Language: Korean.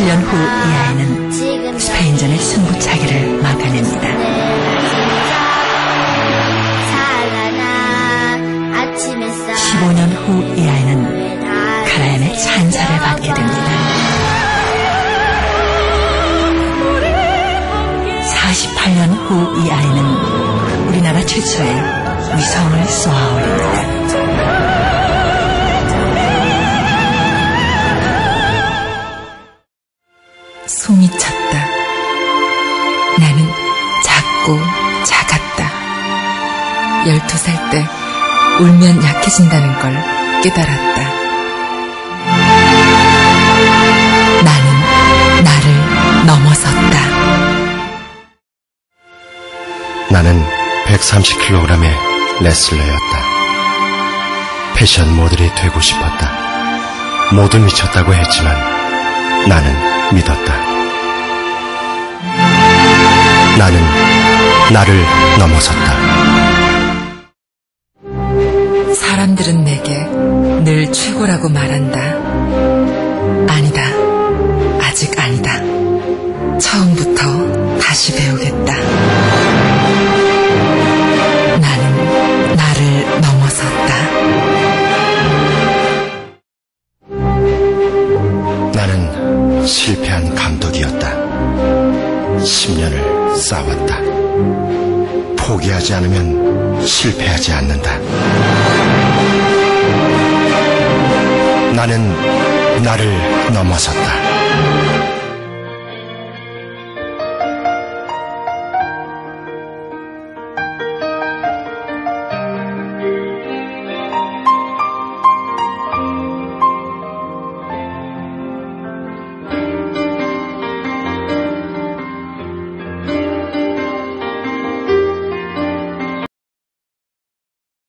7년 후 이 아이는 스페인전의 승부차기를 막아냅니다. 15년 후이 아이는 카라얀의 찬사를 받게 됩니다. 48년 후 이 아이는 우리나라 최초의 위성을 쏘아 올립니다. 숨이 찼다. 나는 작고 작았다. 12살 때 울면 약해진다는 걸 깨달았다. 나는 나를 넘어섰다. 나는 130kg의 레슬러였다. 패션 모델이 되고 싶었다. 모두 미쳤다고 했지만 나는 믿었다. 나는 나를 넘어섰다. 사람들은 내게 늘 최고라고 말한다. 아니다. 아직 아니다. 처음부터 다시 배우겠다. 나는 나를 넘어섰다. 나는 실패한 감독이었다. 10년을 싸웠다. 포기하지 않으면 실패하지 않는다. 나는 나를 넘어섰다.